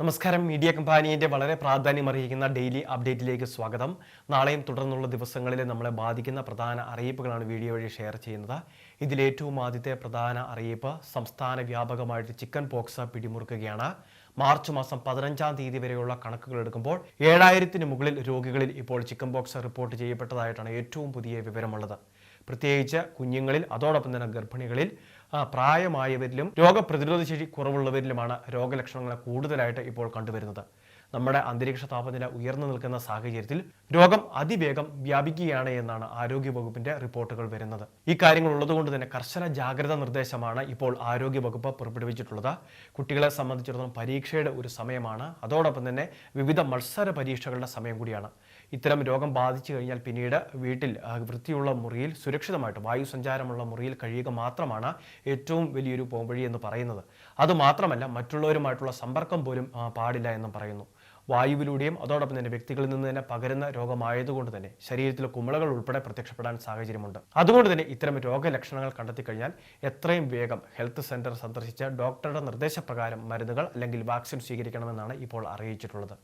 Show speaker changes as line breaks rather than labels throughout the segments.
നമസ്കാരം. മീഡിയ കമ്പാനിയുടെ വളരെ പ്രാധാന്യം അറിയിക്കുന്ന ഡെയിലി അപ്ഡേറ്റിലേക്ക് സ്വാഗതം. നാളെയും തുടർന്നുള്ള ദിവസങ്ങളിൽ നമ്മളെ ബാധിക്കുന്ന പ്രധാന അറിയിപ്പുകളാണ് വീഡിയോ വഴി ഷെയർ ചെയ്യുന്നത്. ഇതിലേറ്റവും ആദ്യത്തെ പ്രധാന അറിയിപ്പ് സംസ്ഥാന വ്യാപകമായിട്ട് ചിക്കൻ പോക്സ് പിടിമുറുക്കുകയാണ്. മാർച്ച് മാസം പതിനഞ്ചാം തീയതി വരെയുള്ള കണക്കുകൾ എടുക്കുമ്പോൾ ഏഴായിരത്തിന് മുകളിൽ രോഗികളിൽ ഇപ്പോൾ ചിക്കൻ പോക്സ് റിപ്പോർട്ട് ചെയ്യപ്പെട്ടതായിട്ടാണ് ഏറ്റവും പുതിയ വിവരമുള്ളത്. പ്രത്യേകിച്ച് കുഞ്ഞുങ്ങളിൽ അതോടൊപ്പം തന്നെ ഗർഭിണികളിൽ പ്രായമായവരിലും രോഗപ്രതിരോധ ശേഷി കുറവുള്ളവരിലുമാണ് രോഗലക്ഷണങ്ങൾ കൂടുതലായിട്ട് ഇപ്പോൾ കണ്ടുവരുന്നത്. നമ്മുടെ അന്തരീക്ഷ താപനില ഉയർന്നു നിൽക്കുന്ന സാഹചര്യത്തിൽ രോഗം അതിവേഗം വ്യാപിക്കുകയാണ് എന്നാണ് ആരോഗ്യവകുപ്പിന്റെ റിപ്പോർട്ടുകൾ വരുന്നത്. ഈ കാര്യങ്ങൾ ഉള്ളതുകൊണ്ട് തന്നെ കർശന ജാഗ്രത നിർദ്ദേശമാണ് ഇപ്പോൾ ആരോഗ്യവകുപ്പ് പുറപ്പെടുവിച്ചിട്ടുള്ളത്. കുട്ടികളെ സംബന്ധിച്ചിടത്തോളം പരീക്ഷയുടെ ഒരു സമയമാണ്. അതോടൊപ്പം തന്നെ വിവിധ മത്സര പരീക്ഷകളുടെ സമയം കൂടിയാണ്. ഇത്തരം രോഗം ബാധിച്ചു കഴിഞ്ഞാൽ പിന്നീട് വീട്ടിൽ വൃത്തിയുള്ള മുറിയിൽ സുരക്ഷിതമായിട്ട് വായു സഞ്ചാരമുള്ള മുറിയിൽ കഴിയുക മാത്രമാണ് ഏറ്റവും വലിയൊരു പോംവഴി എന്ന് പറയുന്നത്. അതുമാത്രമല്ല മറ്റുള്ളവരുമായിട്ടുള്ള സമ്പർക്കം പോലും പാടില്ല എന്നും പറയുന്നു. വായുവിലൂടെയും അതോടൊപ്പം തന്നെ വ്യക്തികളിൽ നിന്ന് തന്നെ പകരുന്ന രോഗമായതുകൊണ്ട് തന്നെ ശരീരത്തിലെ കുമിളകൾ ഉൾപ്പെടെ പ്രത്യക്ഷപ്പെടാൻ സാഹചര്യമുണ്ട്. അതുകൊണ്ട് തന്നെ ഇത്തരം രോഗലക്ഷണങ്ങൾ കണ്ടെത്തി കഴിഞ്ഞാൽ എത്രയും വേഗം ഹെൽത്ത് സെന്റർ സന്ദർശിച്ച ഡോക്ടറുടെ നിർദ്ദേശപ്രകാരം മരുന്നുകൾ അല്ലെങ്കിൽ വാക്സിൻ സ്വീകരിക്കണമെന്നാണ് ഇപ്പോൾ അറിയിച്ചിട്ടുള്ളത്.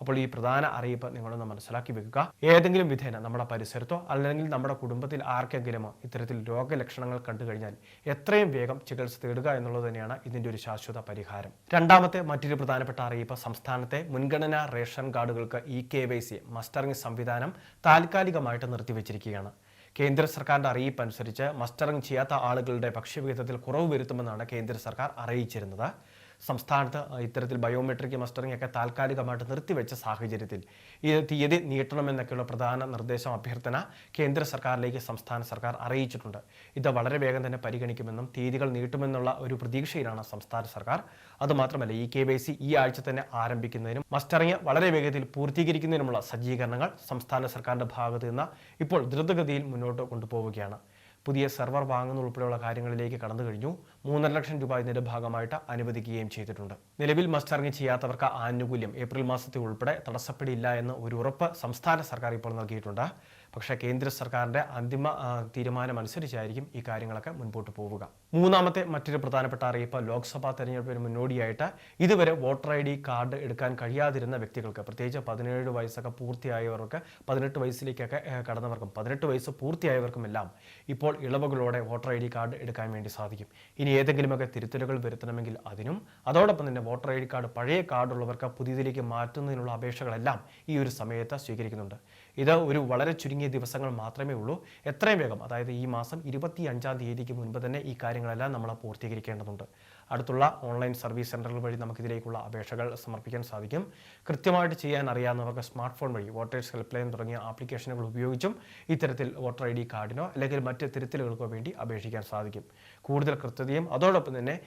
അപ്പോൾ ഈ പ്രധാന അറിയിപ്പ് നിങ്ങളൊന്ന് മനസ്സിലാക്കി വെക്കുക. ഏതെങ്കിലും വിധേന നമ്മുടെ പരിസരത്തോ അല്ലെങ്കിൽ നമ്മുടെ കുടുംബത്തിൽ ആർക്കെങ്കിലുമോ ഇത്തരത്തിൽ രോഗലക്ഷണങ്ങൾ കണ്ടു കഴിഞ്ഞാൽ എത്രയും വേഗം ചികിത്സ തേടുക എന്നുള്ളത് തന്നെയാണ് ഇതിന്റെ ഒരു ശാശ്വത പരിഹാരം. രണ്ടാമത്തെ മറ്റൊരു പ്രധാനപ്പെട്ട അറിയിപ്പ് സംസ്ഥാനത്തെ മുൻഗണനാ ration കാർഡുകൾക്ക് e K Y C mustering സംവിധാനം താൽക്കാലികമായിട്ട് നിർത്തിവെച്ചിരിക്കുകയാണ്. കേന്ദ്ര സർക്കാരിന്റെ അറിയിപ്പ് അനുസരിച്ച് മസ്റ്ററിംഗ് ചെയ്യാത്ത ആളുകളുടെ ഭക്ഷ്യവിഹിതത്തിൽ കുറവ് വരുത്തുമെന്നാണ് കേന്ദ്ര സർക്കാർ അറിയിച്ചിരുന്നത്. സംസ്ഥാനത്ത് ഇത്തരത്തിൽ ബയോമെട്രിക് മസ്റ്ററിംഗ് ഒക്കെ താൽക്കാലികമായിട്ട് നിർത്തിവെച്ച സാഹചര്യത്തിൽ ഈ തീയതി നീട്ടണമെന്നൊക്കെയുള്ള പ്രധാന നിർദ്ദേശം അഭ്യർത്ഥന കേന്ദ്ര സർക്കാരിലേക്ക് സംസ്ഥാന സർക്കാർ അറിയിച്ചിട്ടുണ്ട്. ഇത് വളരെ വേഗം തന്നെ പരിഗണിക്കുമെന്നും തീയതികൾ നീട്ടുമെന്നുള്ള ഒരു പ്രതീക്ഷയിലാണ് സംസ്ഥാന സർക്കാർ. അതുമാത്രമല്ല ഈ കെ വൈ സി ഈ ആഴ്ച തന്നെ ആരംഭിക്കുന്നതിനും മസ്റ്ററിംഗ് വളരെ വേഗത്തിൽ പൂർത്തീകരിക്കുന്നതിനുമുള്ള സജ്ജീകരണങ്ങൾ സംസ്ഥാന സർക്കാരിന്റെ ഭാഗത്തു നിന്ന് ഇപ്പോൾ ദ്രുതഗതിയിൽ മുന്നോട്ട് കൊണ്ടുപോവുകയാണ്. പുതിയ സെർവർ വാങ്ങുന്ന ഉൾപ്പെടെയുള്ള കാര്യങ്ങളിലേക്ക് കടന്നു കഴിഞ്ഞു. മൂന്നര ലക്ഷം രൂപ ഇതിന്റെ ഭാഗമായിട്ട് അനുവദിക്കുകയും ചെയ്തിട്ടുണ്ട്. നിലവിൽ മസ്റ്ററിംഗ് ചെയ്യാത്തവർക്ക് ആനുകൂല്യം ഏപ്രിൽ മാസത്തിൽ ഉൾപ്പെടെ തടസ്സപ്പെടില്ല എന്ന് ഒരു ഉറപ്പ് സംസ്ഥാന സർക്കാർ ഇപ്പോൾ നൽകിയിട്ടുണ്ട്. പക്ഷേ കേന്ദ്ര സർക്കാരിന്റെ അന്തിമ തീരുമാനമനുസരിച്ചായിരിക്കും ഈ കാര്യങ്ങളൊക്കെ മുൻപോട്ട് പോവുക. മൂന്നാമത്തെ മറ്റൊരു പ്രധാനപ്പെട്ട അറിയിപ്പ് ലോക്സഭാ തെരഞ്ഞെടുപ്പിന് മുന്നോടിയായിട്ട് ഇതുവരെ വോട്ടർ ഐ ഡി കാർഡ് എടുക്കാൻ കഴിയാതിരുന്ന വ്യക്തികൾക്ക് പ്രത്യേകിച്ച് പതിനേഴ് വയസ്സൊക്കെ പൂർത്തിയായവർക്ക് പതിനെട്ട് വയസ്സിലേക്കൊക്കെ കടന്നവർക്കും പതിനെട്ട് വയസ്സ് പൂർത്തിയായവർക്കും എല്ലാം ഇപ്പോൾ ഇളവുകളോടെ വോട്ടർ ഐ ഡി കാർഡ് എടുക്കാൻ വേണ്ടി സാധിക്കും. ഇനി ഏതെങ്കിലുമൊക്കെ തിരുത്തലുകൾ വരുത്തണമെങ്കിൽ അതിനും അതോടൊപ്പം തന്നെ വോട്ടർ ഐ ഡി കാർഡ് പഴയ കാർഡുള്ളവർക്ക് പുതിയതിലേക്ക് മാറ്റുന്നതിനുള്ള അപേക്ഷകളെല്ലാം ഈ ഒരു സമയത്ത് സ്വീകരിക്കുന്നുണ്ട്. ഇത് ഒരു വളരെ ദിവസങ്ങൾ മാത്രമേ ഉള്ളൂ. എത്രയും വേഗം അതായത് ഈ മാസം ഇരുപത്തി അഞ്ചാം തീയതിക്ക് മുൻപ് തന്നെ ഈ കാര്യങ്ങളെല്ലാം നമ്മൾ പൂർത്തീകരിക്കേണ്ടതുണ്ട്. അടുത്തുള്ള ഓൺലൈൻ സർവീസ് സെന്ററുകൾ വഴി നമുക്കിതിലേക്കുള്ള അപേക്ഷകൾ സമർപ്പിക്കാൻ സാധിക്കും. കൃത്യമായിട്ട് ചെയ്യാൻ അറിയാവുന്നവർക്ക് സ്മാർട്ട് ഫോൺ വഴി വോട്ടേഴ്സ് ഹെൽപ്പ് ലൈൻ തുടങ്ങിയ ആപ്ലിക്കേഷനുകൾ ഉപയോഗിച്ചും ഇത്തരത്തിൽ വോട്ടർ ഐ ഡി കാർഡിനോ അല്ലെങ്കിൽ മറ്റ് തിരുത്തലുകൾക്കോ വേണ്ടി അപേക്ഷിക്കാൻ സാധിക്കും. കൂടുതൽ കൃത്യതയും അതോടൊപ്പം തന്നെ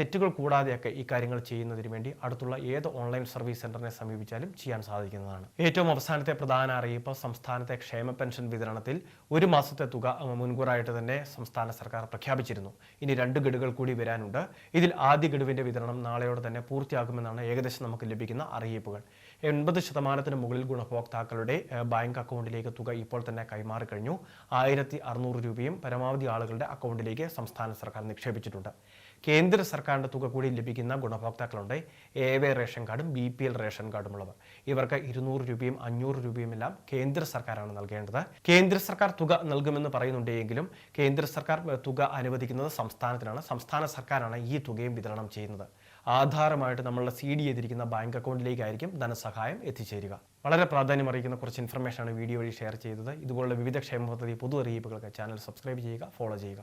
തെറ്റുകൾ കൂടാതെയൊക്കെ ഈ കാര്യങ്ങൾ ചെയ്യുന്നതിന് വേണ്ടി അടുത്തുള്ള ഏത് ഓൺലൈൻ സർവീസ് സെന്ററിനെ സമീപിച്ചാലും ചെയ്യാൻ സാധിക്കുന്നതാണ്. ഏറ്റവും അവസാനത്തെ പ്രധാന അറിയിപ്പ് സംസ്ഥാനത്തെ ക്ഷേമ പെൻഷൻ വിതരണത്തിൽ ഒരു മാസത്തെ തുക മുൻകൂറായിട്ട് തന്നെ സംസ്ഥാന സർക്കാർ പ്രഖ്യാപിച്ചിരുന്നു. ഇനി രണ്ട് ഗഡുകൾ കൂടി വരാനുണ്ട്. ഇതിൽ ആദ്യ ഗഡുവിന്റെ വിതരണം നാളെയോടെ തന്നെ പൂർത്തിയാകുമെന്നാണ് ഏകദേശം നമുക്ക് ലഭിക്കുന്ന അറിയിപ്പുകൾ. എൺപത് ശതമാനത്തിന് മുകളിൽ ഗുണഭോക്താക്കളുടെ ബാങ്ക് അക്കൗണ്ടിലേക്ക് തുക ഇപ്പോൾ തന്നെ കൈമാറി കഴിഞ്ഞു. ആയിരത്തി അറുന്നൂറ് രൂപയും പരമാവധി ആളുകളുടെ അക്കൗണ്ടിലേക്ക് സംസ്ഥാന സർക്കാർ നിക്ഷേപിച്ചിട്ടുണ്ട്. കേന്ദ്ര സർക്കാരിന്റെ തുക കൂടി ലഭിക്കുന്ന ഗുണഭോക്താക്കളുണ്ട്. എ വെ റേഷൻ കാർഡും ബി പി എൽ റേഷൻ കാർഡും ഉള്ളവർ ഇവർക്ക് ഇരുന്നൂറ് രൂപയും അഞ്ഞൂറ് രൂപയും എല്ലാം കേന്ദ്ര സർക്കാരാണ് നൽകേണ്ടത്. കേന്ദ്ര സർക്കാർ തുക നൽകുമെന്ന് പറയുന്നുണ്ടെങ്കിലും കേന്ദ്ര സർക്കാർ തുക അനുവദിക്കുന്നത് സംസ്ഥാനത്തിനാണ്. സംസ്ഥാന സർക്കാരാണ് ഈ തുകയും വിതരണം ചെയ്യുന്നത്. ആധാരമായിട്ട് നമ്മളുടെ സി ഡി ചെയ്തിരിക്കുന്ന ബാങ്ക് അക്കൗണ്ടിലേക്കായിരിക്കും ധനസഹായം എത്തിച്ചേരുക. വളരെ പ്രാധാന്യം അറിയിക്കുന്ന കുറച്ച് ഇൻഫർമേഷനാണ് വീഡിയോ വഴി ഷെയർ ചെയ്തത്. ഇതുപോലുള്ള വിവിധ ക്ഷേമ പദ്ധതി പൊതു അറിയിപ്പുകൾക്ക് ചാനൽ സബ്സ്ക്രൈബ് ചെയ്യുക ഫോളോ ചെയ്യുക.